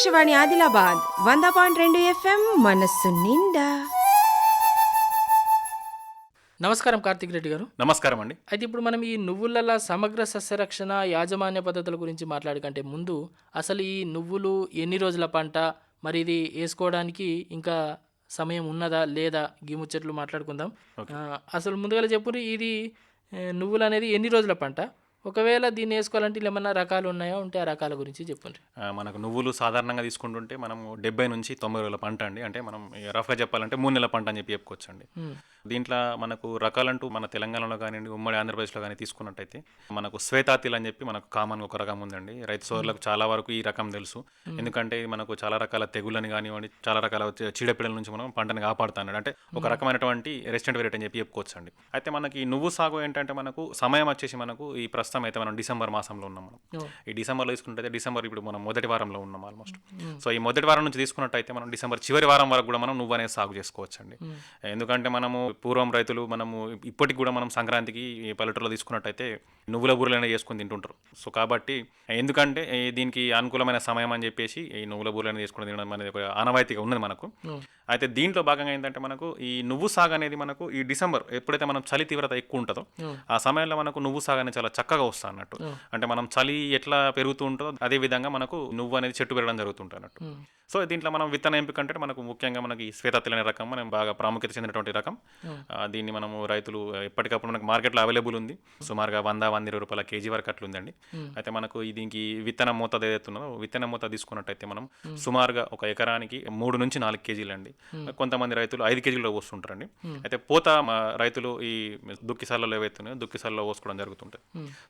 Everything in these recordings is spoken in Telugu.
ఆకాశవాణి ఆదిలాబాద్ వంద పాయింట్ రెండు ఎఫ్ఎం మనస్సు నిండా. నమస్కారం కార్తిక్ రెడ్డి గారు. నమస్కారం అండి. అయితే ఇప్పుడు మనం ఈ నువ్వులలో సమగ్ర సస్యరక్షణ యాజమాన్య పద్ధతుల గురించి మాట్లాడకంటే ముందు అసలు ఈ నువ్వులు ఎన్ని రోజుల పంట? మరి ఇది వేసుకోవడానికి ఇంకా సమయం ఉన్నదా లేదా? గీ ముచ్చట్లు మాట్లాడుకుందాం. అసలు ముందుగా చెప్పు ఇది నువ్వులు అనేది ఎన్ని రోజుల పంట? ఒకవేళ దీన్ని వేసుకోవాలంటే ఏమన్నా రకాలు ఉన్నాయా? ఉంటే ఆ రకాల గురించి చెప్పండి. మనకు నువ్వులు సాధారణంగా తీసుకుంటుంటే మనము డెబ్బై నుంచి తొంభై రోజుల పంట అండి. అంటే మనం రఫ్గా చెప్పాలంటే మూడు నెలల పంట అని చెప్పి చెప్పుకోవచ్చు అండి దీంట్లో మనకు రకాలంటూ మన తెలంగాణలో కానివ్వండి ఉమ్మడి ఆంధ్రప్రదేశ్లో కానీ తీసుకున్నట్టయితే మనకు శ్వేతాతిల్ అని చెప్పి మనకు కామన్ ఒక రకం ఉందండి. రైతు సోదరులకు చాలా వరకు ఈ రకం తెలుసు. ఎందుకంటే మనకు చాలా రకాల తెగుళ్ళని కానివ్వండి చాలా రకాల చీడపీడల నుంచి మనం పంటను కాపాడుతాడు అంటే ఒక రకమైనటువంటి రెసిడెంట్ వెరైటీ అని చెప్పి చెప్పుకోవచ్చు అండి అయితే మనకి నువ్వు సాగు ఏంటంటే మనకు సమయం వచ్చేసి మనకు ఈ ప్రస్తుతం అయితే మనం డిసెంబర్ మాసంలో ఉన్నాం మనం. ఈ డిసెంబర్లో తీసుకుంటే డిసెంబర్ ఇప్పుడు మనం మొదటి వారంలో ఉన్నాం ఆల్మోస్ట్ సో ఈ మొదటి వారం నుంచి తీసుకున్నట్టయితే మనం డిసెంబర్ చివరి వారం వరకు కూడా మనం నువ్వు అనేది సాగు చేసుకోవచ్చు అండి ఎందుకంటే మనము పూర్వం రైతులు మనము ఇప్పటికి కూడా మనం సంక్రాంతికి పల్లెటూరులో తీసుకున్నట్టయితే నువ్వుల బూరెలనే చేసుకొని తింటుంటారు. సో కాబట్టి ఎందుకంటే దీనికి అనుకూలమైన సమయం అని చెప్పేసి ఈ నువ్వుల బూరెలను చేసుకుని తినడం అనేది ఒక ఆనవాయితీగా ఉన్నది మనకు. అయితే దీంట్లో భాగంగా ఏంటంటే మనకు ఈ నువ్వు సాగు అనేది మనకు ఈ డిసెంబర్ ఎప్పుడైతే మనం చలి తీవ్రత ఎక్కువ ఉంటుందో ఆ సమయంలో మనకు నువ్వు సాగు అనేది చాలా చక్కగా వస్తుంది అన్నట్టు. అంటే మనం చలి ఎట్లా పెరుగుతూ ఉంటుందో అదే విధంగా మనకు నువ్వు అనేది చెట్టు పెరగడం జరుగుతుంటుంది అన్నట్టు. సో దీంట్లో మనం విత్తన ఎంపిక అంటే మనకు ముఖ్యంగా మనకి శ్వేతత్తులు అనే రకం మనం బాగా ప్రాముఖ్యత చెందినటువంటి రకం. దీన్ని మనము రైతులు ఎప్పటికప్పుడు మనకు మార్కెట్లో అవైలబుల్ ఉంది. సుమారుగా వంద వంద ఇరవై రూపాయల కేజీ వరకు అట్లా ఉందండి. అయితే మనకు దీనికి విత్తన మోతాదు ఏదైతే ఉన్నదో విత్తన మోతాదు తీసుకున్నట్టయితే మనం సుమారుగా ఒక ఎకరానికి మూడు నుంచి నాలుగు కేజీలు అండి. కొంతమంది రైతులు ఐదు కేజీల్లో పోస్తుంటారండి. అయితే పోత రైతులు ఈ దుక్కిసాలలో ఏవైతే ఉన్నాయో దుక్కిసాలలో పోసుకోవడం జరుగుతుంటుంది.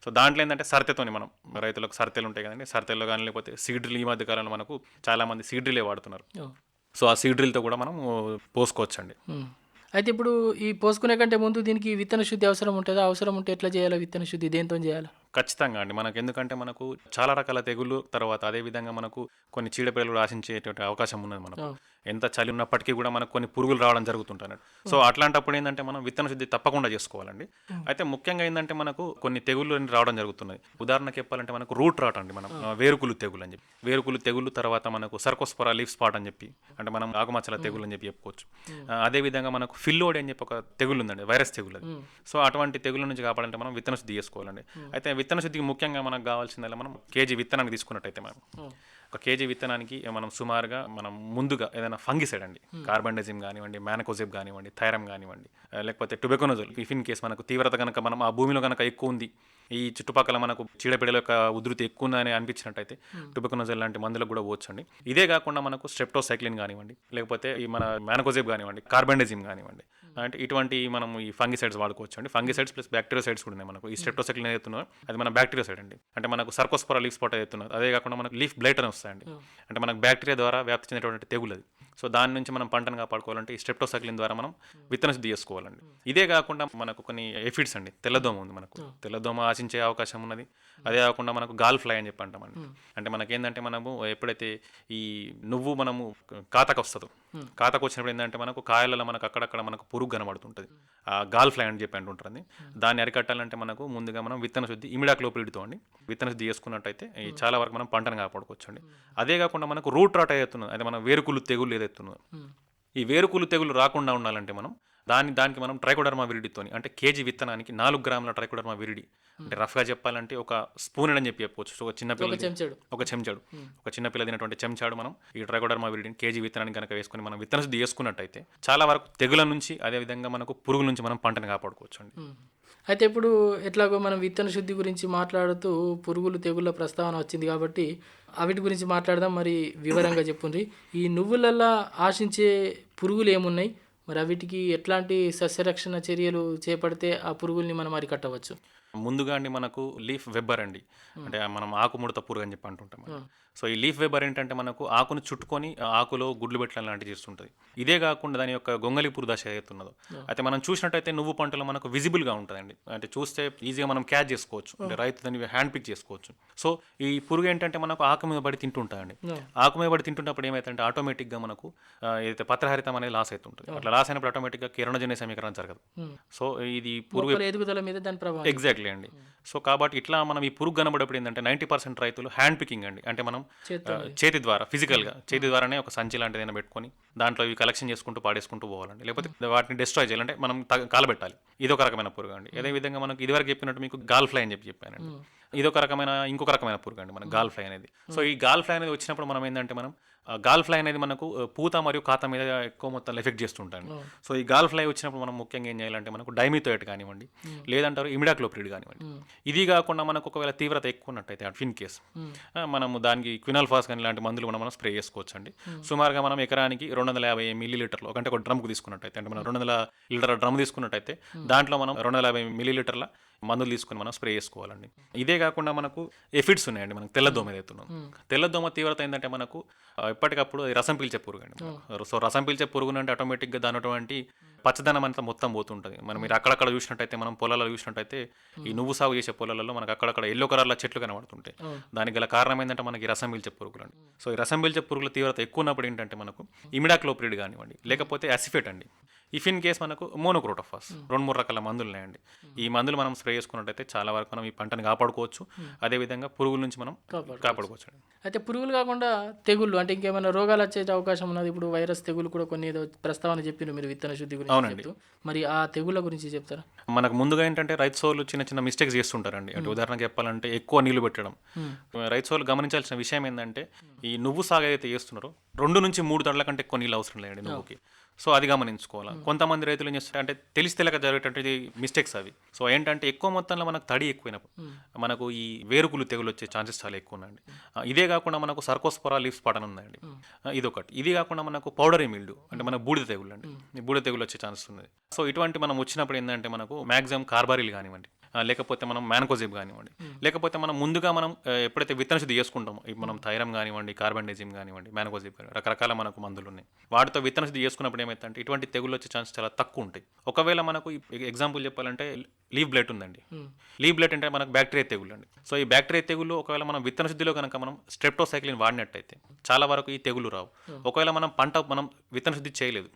సో దాంట్లో ఏంటంటే సరితెతోని మనం రైతులకు సరితెలు ఉంటాయి కదండి. సరితెల్లో కానీ లేకపోతే సీడ్రిల్ ఈ మధ్య కాలంలో మనకు చాలా మంది సీడ్రిలే వాడుతున్నారు. సో ఆ సీడ్రిల్తో కూడా మనం పోసుకోవచ్చండి. అయితే ఇప్పుడు ఈ పోసుకునే కంటే ముందు దీనికి విత్తన శుద్ధి అవసరం ఉంటుందా? అవసరం ఉంటే ఎట్లా చేయాలి విత్తన శుద్ధి? దేంతో చేయాలి? ఖచ్చితంగా అండి. మనకు ఎందుకంటే మనకు చాలా రకాల తెగుళ్ళు తర్వాత అదే విధంగా మనకు కొన్ని చీడపీడలు ఆశించేటువంటి అవకాశం ఉన్నది మనకు. ఎంత చలి ఉన్నప్పటికీ కూడా మనకు కొన్ని పురుగులు రావడం జరుగుతుంటాయి సో అట్లాంటప్పుడు ఏంటంటే మనం విత్తన శుద్ధి తప్పకుండా చేసుకోవాలండి. అయితే ముఖ్యంగా ఏంటంటే మనకు కొన్ని తెగుళ్ళు రావడం జరుగుతున్నది ఉదాహరణకి చెప్పాలంటే మనకు రూట్ రాట్ అండి మనం ఆ, వేరుకులు తెగులు అని చెప్పి. వేరుకులు తెగులు తర్వాత మనకు సర్కోస్పొరా లీఫ్ స్పాట్ అని చెప్పి అంటే మనం ఆకుమచ్చల తెగులు అని చెప్పి చెప్పుకోవచ్చు. ఆ, అదే విధంగా మనకు ఫిల్లోడి అని చెప్పి ఒక తెగులు ఉందండి వైరస్ తెగులు అది. సో అటువంటి తెగుల నుంచి కాపాడంటే మనం విత్తన శుద్ధి చేసుకోవాలండి. అయితే విత్తన శుద్ధికి ముఖ్యంగా మనకు కావాల్సిందల్లా మనం కేజీ విత్తనాన్ని తీసుకున్నట్టయితే మనం. ఒక కేజీ విత్తనానికి మనం సుమారుగా మనం ముందుగా ఏదైనా ఫంగిసైడ్ అండి కార్బండజిమ్ కానివ్వండి మ్యానకోజిబ్ కానివ్వండి థైరమ్ కానివ్వండి లేకపోతే టుబెకోనోజోల్ ఇఫ్ ఇన్ కేస్ మనకు తీవ్రత కనుక మనం ఆ భూమిలో కనుక ఎక్కువ ఉంది ఈ చుట్టుపక్కల మనకు చీడపీడల యొక్క ఉధృతి ఎక్కువ ఉందని అనిపించినట్టయితే టుబెకోనోజోల్ లాంటి మందులకు కూడా పోవచ్చండి. ఇదే కాకుండా మనకు స్ట్రెప్టోసైక్లిన్ కానివ్వండి లేకపోతే ఈ మన మ్యానకోజిబ్ కానివ్వండి కార్బండజిమ్ కానివ్వండి అంటే ఇటువంటి మనం ఈ ఫంగిసైడ్స్ వాడుకోవచ్చు అండి ఫంగిసైడ్స్ ప్లస్ బ్యాక్టీరియోసైడ్స్ కూడా ఉన్నాయి మనకు. ఈ స్ట్రెప్టోసైక్లిన్ ఏదైతుందో అది మన బ్యాక్టీరియోసైడ్ అండి. అంటే మనకు సర్కోస్పొరా లీఫ్ స్పాట్ ఏదైతున్నదో అదే కాకుండా మనకు లీఫ్ బ్లైట్ అని వస్తాయండి. అంటే మనకు బ్యాక్టీరియా ద్వారా వ్యాప్తి చెందేటువంటి తెగులు అది సో దాని నుంచి మనం పంటను కాపాడుకోవాలంటే ఈ స్ట్రెప్టోసైక్లిన్ ద్వారా మనం విత్తన శుద్ధి చేసుకోవాలండి. ఇదే కాకుండా మనకు కొన్ని ఎఫిడ్స్ అండి. తెల్లదోమ ఉంది మనకు. తెల్లదోమ ఆశించే అవకాశం ఉన్నది. అదే కాకుండా మనకు గాల్ ఫ్లై అని చెప్పి అంటామండి అంటే మనకేందంటే మనము ఎప్పుడైతే ఈ నువ్వు మనము కాతకు వస్తుందో కాతకు వచ్చినప్పుడు ఏంటంటే మనకు కాయలలో మనకు అక్కడక్కడ మనకు పురుగు కనబడుతుంటుంది. గాల్ ఫ్లై అని చెప్పి అంటుంటుంది దాన్ని అరికట్టాలంటే మనకు ముందుగా మనం విత్తన శుద్ధి ఇమిడాక్లోపిడితో అండి విత్తన శుద్ధి చేసుకున్నట్టయితే చాలా వరకు మనం పంటను కాపాడుకోవచ్చు అండి అదే కాకుండా మనకు రూట్ రాట్ ఏదైతున్నదో అదే మన వేరుకులు తెగులు ఏదైతున్నదో ఈ వేరుకులు తెగులు రాకుండా ఉండాలంటే మనం దాని దానికి మనం ట్రైకోడర్మా విరిడితోని అంటే కేజీ విత్తనానికి నాలుగు గ్రాముల ట్రైకోడర్మా విరిడి. అంటే రఫ్గా చెప్పాలంటే ఒక స్పూన్ అని చెప్పి చెప్పవచ్చు సో ఒక చిన్న చెంచాడు. ఒక చెంచాడు. ఒక చిన్న పిల్ల తినటువంటి చెంచాడు మనం ఈ ట్రైకోడర్మా విరిడిని కేజీ విత్తనాన్ని కనుక వేసుకొని మనం విత్తన శుద్ధి చేసుకున్నట్టయితే చాలా వరకు తెగుల నుంచి అదే విధంగా మనకు పురుగుల నుంచి మనం పంటను కాపాడుకోవచ్చు అండి ఉమ్. అయితే ఇప్పుడు ఎట్లాగో మనం విత్తన శుద్ధి గురించి మాట్లాడుతూ పురుగులు తెగుళ్ళ ప్రస్తావన వచ్చింది కాబట్టి అవిటి గురించి మాట్లాడదాం. మరి వివరంగా చెప్పుండ్రి. ఈ నువ్వులల్లా ఆశించే పురుగులు ఏమున్నాయి? మరి అవిటికి ఎట్లాంటి సస్యరక్షణ చర్యలు చేపడితే ఆ పురుగుల్ని మనం అరికట్టవచ్చు? ముందుగా అండి మనకు లీఫ్ వెబ్బర్ అండి. అంటే మనం ఆకు ముడత పురుగు అని చెప్పి అంటుంటాం. సో ఈ లీఫ్ వెబ్బర్ ఏంటంటే మనకు ఆకును చుట్టుకొని ఆకులో గుడ్లు పెట్టడం లాంటివి చేస్తుంటుంది. ఇదే కాకుండా దాని యొక్క గొంగలి పురు దశ ఏతున్నదో అయితే మనం చూసినట్టయితే నువ్వు పంటలో మనకు విజిబుల్గా ఉంటుందండి. అంటే చూస్తే ఈజీగా మనం క్యాచ్ చేసుకోవచ్చు. అంటే రైతు దాన్ని హ్యాండ్ పిక్ చేసుకోవచ్చు. సో ఈ పురుగు ఏంటంటే మనకు ఆకు మీద పడి తింటుంటాయండి. ఆకు మీద పడి తింటున్నప్పుడు ఏమైతుందంటే ఆటోమేటిక్గా మనకు ఏదైతే పత్రహరితం అనేది లాస్ అవుతుంటుంది. అట్లా లాస్ అయినప్పుడు ఆటోమేటిక్గా కిరణజన్య సమీకరణ జరగదు. సో ఇది పురుగు ఎదుగుదల మీద దాని ప్రభావం. ఎగ్జాక్ట్లీ అండి సో కాబట్టి ఇట్లా మనం ఈ పురుగు కనబడేప్పుడు ఏంటంటే నైంటీ పర్సెంట్ రైతులు హ్యాండ్ పికింగ్ అండి. అంటే మనం చేతి ద్వారా ఫిజికల్గా చేతి ద్వారానే ఒక సంచి లాంటిది ఏదైనా పెట్టుకొని దాంట్లో ఇవి కలెక్షన్ చేసుకుంటూ పాడేసుకుంటూ పోవాలండి. లేకపోతే వాటిని డిస్ట్రాయ్ చేయాలంటే మనం కాలబెట్టాలి. ఇది ఒక రకమైన పురుగు అండి. అదే విధంగా మనకు ఇదివరకు చెప్పినట్టు మీకు గాల్ ఫ్లై అని చెప్పి చెప్పానండి ఇది ఒక రకమైన ఇంకొక రకమైన పురుగు అండి మన గాల్ ఫ్లై అనేది. సో ఈ గాల్ ఫ్లై అనేది వచ్చినప్పుడు మనం ఏంటంటే మనం గాల్ ఫ్లై అనేది మనకు పూత మరియు కాత మీద ఎక్కువ మొత్తంలో ఎఫెక్ట్ చేస్తుంటాం సో ఈ గాల్ ఫ్లై వచ్చినప్పుడు మనం ముఖ్యంగా ఏం చేయాలంటే మనకు డైమిథోయిట్ కానివ్వండి లేదంటారు ఇమిడాక్లోప్రిడ్ కానివ్వండి. ఇది కాకుండా మనకు ఒకవేళ తీవ్రత ఎక్కువ ఉన్నట్టయితే ఇన్ కేస్ మనము దానికి క్వినాల్ ఫాస్ కానీ ఇలాంటి మందులు కూడా మనం స్ప్రే చేసుకోవచ్చు అండి సుమారుగా మనం ఎకరానికి రెండు వందల యాభై మిల్లీ లీటర్లు అంటే ఒక డ్రమ్కు తీసుకున్నట్టయితే అంటే మనం రెండు వందల లీటర్ డ్రమ్ తీసుకున్నట్టయితే దాంట్లో మనం రెండు వందల యాభై మిల్లీ లీటర్ల మందులు తీసుకుని మనం స్ప్రే చేసుకోవాలండి. ఇదే కాకుండా మనకు ఎఫిడ్స్ ఉన్నాయండి మనకు తెల్లదోమ ఏదైతున్నాం తెల్లదోమ తీవ్రత ఏంటంటే మనకు ఎప్పటికప్పుడు రసం పీల్చే పురుగు అండి. సో రసం పీల్చే పురుగు అంటే ఆటోమేటిక్గా దాని అటువంటి పచ్చదనం అంతా మొత్తం పోతుంటుంది. మనం మీరు అక్కడక్కడ చూసినట్టయితే మనం పొలాలలో చూసినట్టయితే ఈ నువ్వు సాగు చేసే పొలాలలో మనకు అక్కడక్కడ ఎల్లో కలర్ల చెట్లు కనబడుతుంటాయి. దానికి గల కారణం ఏంటంటే మనకి రసం పీల్చే పురుగులు అండి. సో ఈ రసం పీల్చే పురుగుల తీవ్రత ఎక్కువ ఉన్నప్పుడు ఏంటంటే మనకు ఇమిడాక్లోప్రిడ్ కానివ్వండి లేకపోతే అసిఫేట్ అండి ఇఫ్ ఇన్ కేస్ మనకు మోనోక్రోటోఫాస్ రెండు మూడు రకాల మందులు ఉన్నాయండి ఈ మందులు మనం స్ప్రే చేసుకున్నట్టయితే చాలా వరకు మనం ఈ పంటను కాపాడుకోవచ్చు. అదేవిధంగా పురుగుల నుంచి మనం కాపాడుకోవచ్చు. అయితే పురుగులు కాకుండా తెగుళ్ళు అంటే ఇంకేమైనా రోగాలు వచ్చే అవకాశం ఉన్నది? ఇప్పుడు వైరస్ తెగులు కూడా కొన్ని ఏదో ప్రస్తావన చెప్పిన మీరు విత్తన శుద్ధి గురించి అవునండి. మరి ఆ తెగుళ్ళ గురించి చెప్తారా? మనకు ముందుగా ఏంటంటే రైతు సోలు చిన్న చిన్న మిస్టేక్స్ చేస్తుంటారండి. అంటే ఉదాహరణకు చెప్పాలంటే ఎక్కువ నీళ్ళు పెట్టడం. రైతు సోలు గమనించాల్సిన విషయం ఏంటంటే ఈ నువ్వు సాగు ఏదైతే చేస్తున్నారో రెండు నుంచి మూడు తడల కంటే ఎక్కువ నీళ్ళు అవసరం లేదండి నువ్వుకి. సో అది గమనించుకోవాలి? కొంతమంది రైతులు ఏం చేస్తారు? అంటే తెలిసి తెలియక జరిగేటటువంటి మిస్టేక్స్ అవి. సో ఏంటంటే ఎక్కువ మొత్తంలో మనకు తడి ఎక్కువైనప్పుడు మనకు ఈ వేరుకులు తెగులు వచ్చే ఛాన్సెస్ చాలా ఎక్కువ ఉన్నాయండి ఆ, ఇదే కాకుండా మనకు సర్కోస్పొరా లీవ్స్ పడన ఉందండి ఇదొకటి. ఇది కాకుండా మనకు పౌడరీ మిల్డు అంటే మన బూడిద తెగులు అండి ఈ బూడిద తెగులు వచ్చే ఛాన్సెస్ ఉన్నది సో ఇటువంటి మనం వచ్చినప్పుడు ఏంటంటే మనకు మ్యాక్సిమం కార్బారీలు కానివ్వండి. లేకపోతే మనం మ్యాన్కోజిబ్ కానివ్వండి. లేకపోతే మనం ముందుగా మనం ఎప్పుడైతే విత్తన శుద్ధి చేసుకుంటామో మనం థైరం కానివ్వండి కార్బండేజిమ్ కానివ్వండి మ్యాన్కోజిబ్ కానివ్వండి రకరకాల మనకు మందులు ఉన్నాయి వాటితో విత్తన శుద్ధి చేసుకున్నప్పుడు ఏమైతే ఇటువంటి తెగులు వచ్చే ఛాన్స్ చాలా తక్కువ ఉంటాయి. ఒకవేళ మనకు ఎగ్జాంపుల్ చెప్పాలంటే లీవ్ బ్లైట్ ఉందండి. లీవ్ బ్లైట్ అంటే మనకు బ్యాక్టీరియా తెగులు అండి సో ఈ బ్యాక్టీరియా తెగులు ఒకవేళ మనం విత్తన శుద్ధిలో కనుక మనం స్ట్రెప్టోసైక్లిన్ వాడినట్టయితే చాలా వరకు ఈ తెగులు రావు. ఒకవేళ మనం పంట మనం విత్తన శుద్ధి చేయలేదు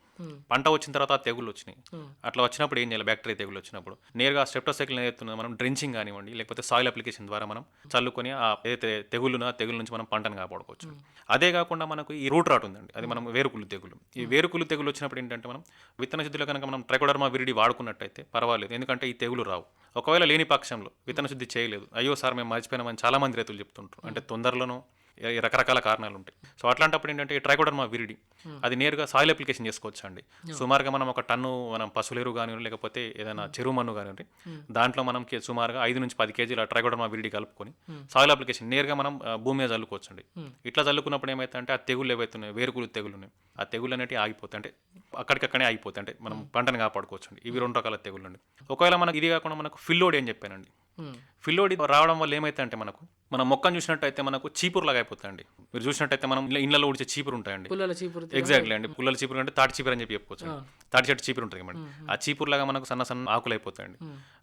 పంట వచ్చిన తర్వాత తెగులు వచ్చినాయి. అట్లా వచ్చినప్పుడు ఏం చేయాలి? బ్యాక్టీరియా తెగులు వచ్చినప్పుడు. నేరుగా స్టెప్టోసైకిల్ ఏదైతుందో మనం డ్రెంచింగ్ కానివ్వండి లేకపోతే సాయిల్ అప్లికేషన్ ద్వారా మనం చల్లుకొని ఆ ఏదైతే తెగులునో తెగులు నుంచి మనం పంటను కాపాడుకోవచ్చు. అదే కాకుండా మనకు ఈ రూట్ రాట్ ఉందండి. అది మనం వేరుకులు తెగులు ఈ వేరుకులు తెగులు వచ్చినప్పుడు ఏంటంటే మనం విత్తన శుద్ధిలో కనుక మనం ట్రైకోడర్మా విరిడి వాడుకున్నట్టయితే పర్వాలేదు. ఎందుకంటే ఈ తెగులు రావు. ఒకవేళ లేని పక్షంలో విత్తన శుద్ధి చేయలేదు. అయ్యో సార్ మేము మర్చిపోయినామని చాలా మంది రైతులు చెప్తుంటారు. అంటే తొందరలోనూ రకరకాల కారణాలు ఉంటాయి సో అట్లాంటప్పుడు ఏంటంటే ఈ ట్రైకోడర్మా విరిడి అది నేరుగా సాయిల్ అప్లికేషన్ చేసుకోవచ్చు అండి సుమారుగా మనం ఒక టన్ను మనం పశువులేరు కానివ్వండి లేకపోతే ఏదైనా చెరువు మన్ను కానివ్వండి దాంట్లో మనం సుమారుగా ఐదు నుంచి పది కేజీల ట్రైకోడర్మా విరిడి కలుపుకొని సాయిల్ అప్లికేషన్ నేరుగా మనం భూమి మీద చల్లుకోవచ్చు అండి ఇట్లా చల్లుకున్నప్పుడు ఏమైతే అంటే ఆ తెగుళ్ళు ఏవైతే ఉన్నాయో వేరుకులు తెగులు ఉన్నాయి ఆ తెగులు అనేవి ఆగిపోతాయి. అంటే అక్కడికక్కడే ఆగిపోతాయి. అంటే మనం పంటను కాపాడుకోవచ్చు అండి ఇవి రెండు రకాల తెగుళ్ళు అండి. ఒకవేళ మనకు ఇది కాకుండా మనకు ఫిల్లోడి అని చెప్పానండి. ఫిల్లోడి రావడం వల్ల ఏమైతే అంటే మనకు మనం మొక్కను చూసినట్టయితే మనకు చీపురు లాగా అయిపోతాయండి. మీరు చూసినట్టయితే మనం ఇళ్ళలో ఉడిచే చీపురు ఉంటాయండి ఎగ్జాక్ట్లీ అండి. పుల్లల చీపురు అంటే తాటి చీపురు అని చెప్పి చెప్పుకోవచ్చు తాటి చెట్టు చీపురు ఉంటుంది మేడం ఆ చీపురు లాగా మనకు సన్న సన్న ఆకులు అయిపోతాయండి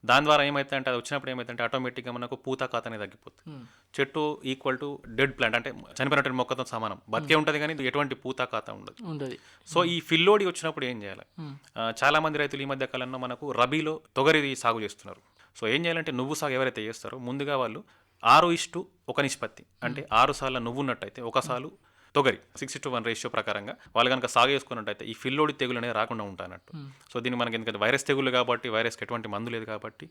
దాని ద్వారా ఏమైతే అంటే అది వచ్చినప్పుడు ఏమైతే అంటే ఆటోమేటిక్గా మనకు పూత కాత అనేది తగ్గిపోతుంది. చెట్టు ఈక్వల్ టు డెడ్ ప్లాంట్ అంటే చనిపోయినటువంటి మొక్కతో సమానం. బతికే ఉంటుంది కానీ ఎటువంటి పూత కాత ఉండదు. సో ఈ ఫిల్లోడి వచ్చినప్పుడు ఏం చేయాలి? చాలా మంది రైతులు ఈ మధ్య కాలంలో మనకు రబీలో తొగరి సాగు చేస్తున్నారు. సో ఏం చేయాలంటే నువ్వు సాగు ఎవరైతే చేస్తారో ముందుగా వాళ్ళు ఆరు ఇష్టు ఒక నిష్పత్తి. అంటే ఆరు సార్లు నువ్వు ఉన్నట్టయితే ఒక సాలు తొగరి సిక్స్ టు వన్ రేషియో ప్రకారంగా వాళ్ళు కనుక సాగు చేసుకున్నట్టయితే ఈ ఫిల్లోడి తెగులు అనేది రాకుండా ఉంటానట్టు. సో దీన్ని మనకి ఎందుకంటే వైరస్ తెగులు కాబట్టి వైరస్కి ఎటువంటి మందు లేదు కాబట్టి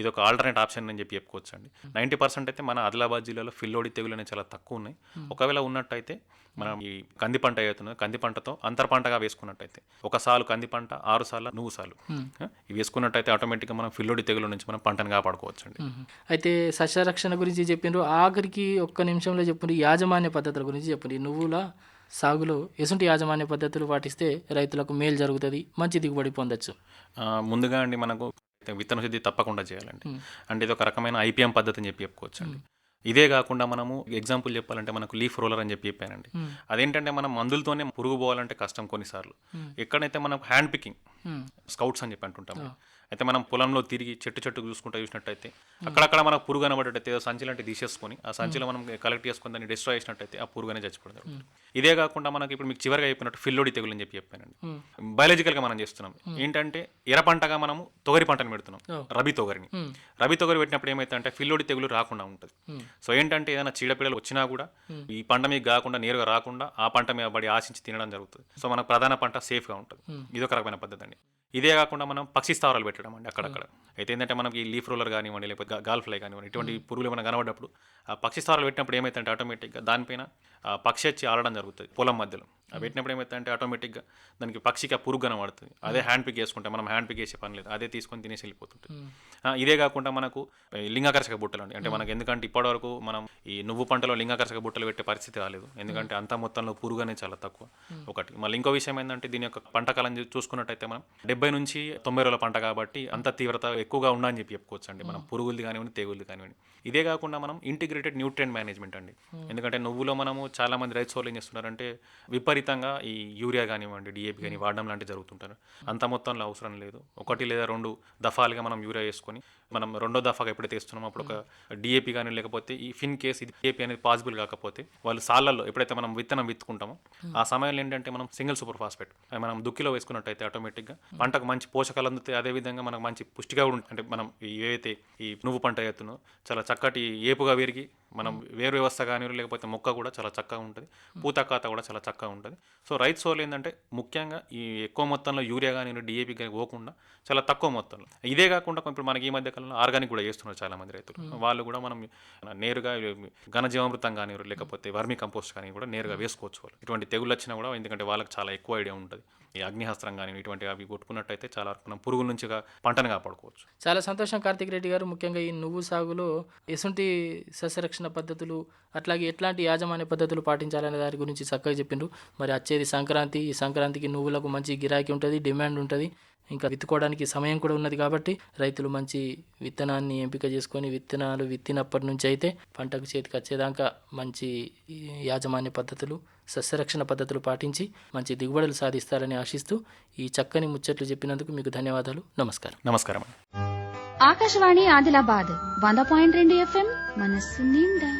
ఇది ఒక ఆల్టర్నేట్ ఆప్షన్ అని చెప్పి చెప్పుకోవచ్చు అండి నైంటీ పర్సెంట్ అయితే మన ఆదిలాబాద్ జిల్లాలో ఫిల్లోడి తెగులు అనేవి చాలా తక్కువ ఉన్నాయి. ఒకవేళ ఉన్నట్టయితే మనం ఈ కంది పంట ఏదైతుందో కంది పంటతో అంతర్ పంటగా వేసుకున్నట్టయితే ఒక సాలు కంది పంట ఆరు సార్లు నువ్వు సార్లు ఇవి వేసుకున్నట్టయితే ఆటోమేటిక్గా మనం ఫిల్లోడి తెగుల నుంచి మనం పంటను కాపాడుకోవచ్చు అండి అయితే సస్యరక్షణ గురించి చెప్పిండ్రు ఆఖరికి ఒక్క నిమిషంలో చెప్పిండ్రు యాజమాన్య పద్ధతుల గురించి చెప్పిండ్రు ఈ నువ్వుల సాగులో ఎసుంటి యాజమాన్య పద్ధతులు పాటిస్తే రైతులకు మేలు జరుగుతుంది మంచి దిగుబడి పొందొచ్చు. ముందుగా అండి మనకు విత్తన శుద్ధి తప్పకుండా చేయాలండి. అంటే ఇది ఒక రకమైన ఐపీఎం పద్ధతి అని చెప్పి చెప్పుకోవచ్చు అండి ఇదే కాకుండా మనము ఎగ్జాంపుల్ చెప్పాలంటే మనకు లీఫ్ రోలర్ అని చెప్పి చెప్పానండి. అదేంటంటే మనం మందులతోనే పురుగు పోవాలంటే కష్టం కొన్నిసార్లు. ఎక్కడైతే మనం హ్యాండ్ పికింగ్ స్కౌట్స్ అని చెప్పి అంటుంటాము అయితే మనం పొలంలో తిరిగి చెట్టు చెట్టు చూసుకుంటూ చూసినట్టయితే అక్కడక్కడ మనకు పురుగు కనబడేటైతే ఏదో సంచి లాంటి తీసేసుకొని ఆ సంచిలో మనం కలెక్ట్ చేసుకొని దాన్ని డిస్ట్రాయ్ చేసినట్టయితే ఆ పురుగు అనేది చచ్చిపోతుంది ఇదే కాకుండా మనకి ఇప్పుడు మీకు చివరిగా చెప్పినట్టు ఫిల్లోడి తెగులు అని చెప్పి చెప్పానండి. బయాలజికల్గా మనం చేస్తున్నాం. ఏంటంటే ఎర్ర పంటగా మనము తొగరి పంటను పెడుతున్నాం రబీ తొగరిని. రబీ తొగరి పెట్టినప్పుడు ఏమైతే అంటే ఫిల్లోడి తెగులు రాకుండా ఉంటుంది. సో ఏంటంటే ఏదైనా చీడపీడలు వచ్చినా కూడా ఈ పంట మీకు కాకుండా నేరుగా రాకుండా ఆ పంట మీద పడి ఆశించి తినడం జరుగుతుంది. సో మన ప్రధాన పంట సేఫ్గా ఉంటుంది. ఇది ఒక రకమైన పద్ధతి అండి. ఇదే కాకుండా మనం పక్షి స్థావరాలు పెట్టడం అండి అక్కడక్కడ. అయితే ఏంటంటే మనకి లీఫ్ రోలర్ కానివ్వండి లేకపోతే గా- గాల్ ఫ్లై కానివ్వండి ఇటువంటి పురుగులు ఏమైనా కనబడ్డప్పుడు ఆ పక్షి స్థావరాలు పెట్టినప్పుడు ఏమైతే ఆటోమేటిక్గా దానిపైన పక్షి వచ్చి ఆడడం జరుగుతుంది పొలం మధ్యలో. ఆ పెట్టినప్పుడు ఏమైతే ఆటోమేటిక్గా దానికి పక్షికి ఆ పురుగు కనబడుతుంది. అదే హ్యాండ్ పిక్ చేసుకుంటే మనం హ్యాండ్ పిక్ చేసే పని లేదు. అదే తీసుకొని తినేసి వెళ్ళిపోతుంటుంది. ఆ, ఇదే కాకుండా మనకు లింగాకర్షక బుట్టలు అండి. అంటే మనకి ఎందుకంటే ఇప్పటివరకు మనం ఈ నువ్వు పంటలో లింగాకర్షక బుట్టలు పెట్టే పరిస్థితి రాలేదు. ఎందుకంటే అంత మొత్తంలో పురుగు అనేది చాలా తక్కువ ఒకటి. మళ్ళీ ఇంకో విషయం ఏంటంటే దీని యొక్క పంట కాలం చూసుకున్నట్టయితే మనం డెబ్బై నుంచి తొంభై రోజుల పంట కాబట్టి అంత తీవ్రత ఎక్కువగా ఉండని చెప్పి చెప్పుకోవచ్చు అండి. మనం పురుగులది కానివ్వండి తెగులది కానివ్వండి. ఇదే కాకుండా మనం ఇంటిగ్రేటెడ్ న్యూట్రియంట్ మేనేజ్మెంట్ అండి. ఎందుకంటే నువ్వులో మనము చాలా మంది రైతు సోర్లు ఏం చేస్తున్నారంటే విపరీతంగా ఈ యూరియా కానివ్వండి డిఏపి కానీ వాడడం లాంటివి జరుగుతుంటారు. అంత మొత్తంలో అవసరం లేదు. ఒకటి లేదా రెండు దఫాలుగా మనం యూరియా వేసుకొని మనం రెండో దఫాగా ఎప్పుడైతే వేస్తున్నామో అప్పుడు ఒక డిఏపి కానీ లేకపోతే ఈ ఫిన్ కేస్ ఇది డిఏపి అనేది పాసిబుల్ కాకపోతే వాళ్ళు సాళ్ళల్లో ఎప్పుడైతే మనం విత్తనం విత్తుకుంటామో ఆ సమయంలో ఏంటంటే మనం సింగిల్ సూపర్ ఫాస్ఫేట్ మనం దుక్కిలో వేసుకున్నట్టయితే ఆటోమేటిక్గా పంటకు మంచి పోషకాలు అందుతాయి. అదేవిధంగా మనకు మంచి పుష్టిగా కూడా ఉంటుంది అంటే మనం ఏవైతే ఈ నువ్వు పంట ఎత్తునో చాలా చక్కటి ఏపుగా విరిగి మనం వేరు వ్యవస్థ కానీ లేకపోతే మొక్క కూడా చాలా చక్కగా ఉంటుంది. పూత ఖాత కూడా చాలా చక్కగా ఉంటుంది. సో రైతు సోలు ఏంటంటే ముఖ్యంగా ఈ ఎక్కువ మొత్తంలో యూరియా కానీ డిఏపి కానీ పోకుండా చాలా తక్కువ మొత్తంలో. ఇదే కాకుండా ఇప్పుడు మనకి ఈ మధ్య కాలంలో ఆర్గానిక్ కూడా చేస్తున్నారు చాలా మంది రైతులు వాళ్ళు కూడా మనం నేరుగా ఘనజీవామృతం కానీ లేకపోతే వర్మి కంపోస్ట్ కానీ కూడా నేరుగా వేసుకోవచ్చు వాళ్ళు. ఇటువంటి తెగులు వచ్చినా కూడా ఎందుకంటే వాళ్ళకి చాలా ఎక్కువ ఐడియా ఉంటుంది. ఈ అగ్నిహస్త్రం కానీ ఇటువంటి అవి కొట్టుకున్నట్టయితే చాలా వరకు మనం పురుగుల నుంచి పంటను కాపాడుకోవచ్చు. చాలా సంతోషం కార్తిక్ రెడ్డి గారు. ముఖ్యంగా ఈ నువ్వు సాగులో ఎసుంటి సస్యరక్షణ పద్ధతులు అట్లాగే ఎట్లాంటి యాజమాన్య పద్ధతులు పాటించాలనే దాని గురించి చక్కగా చెప్పిండ్రు. మరి వచ్చేది సంక్రాంతి. ఈ సంక్రాంతికి నువ్వులకు మంచి గిరాకీ ఉంటుంది డిమాండ్ ఉంటుంది. ఇంకా విత్తుకోవడానికి సమయం కూడా ఉన్నది కాబట్టి రైతులు మంచి విత్తనాన్ని ఎంపిక చేసుకొని విత్తనాలు విత్తినప్పటి నుంచి అయితే పంటకు చేతికి వచ్చేదాకా మంచి యాజమాన్య పద్ధతులు సస్యరక్షణ పద్ధతులు పాటించి మంచి దిగుబడులు సాధిస్తారని ఆశిస్తూ ఈ చక్కని ముచ్చట్లు చెప్పినందుకు మీకు ధన్యవాదాలు. నమస్కారం. నమస్కారం ఆకాశవాణి ఆదిలాబాద్ వంద పాయింట్ రెండు ఎఫ్ఎం మనస్సు నిండా.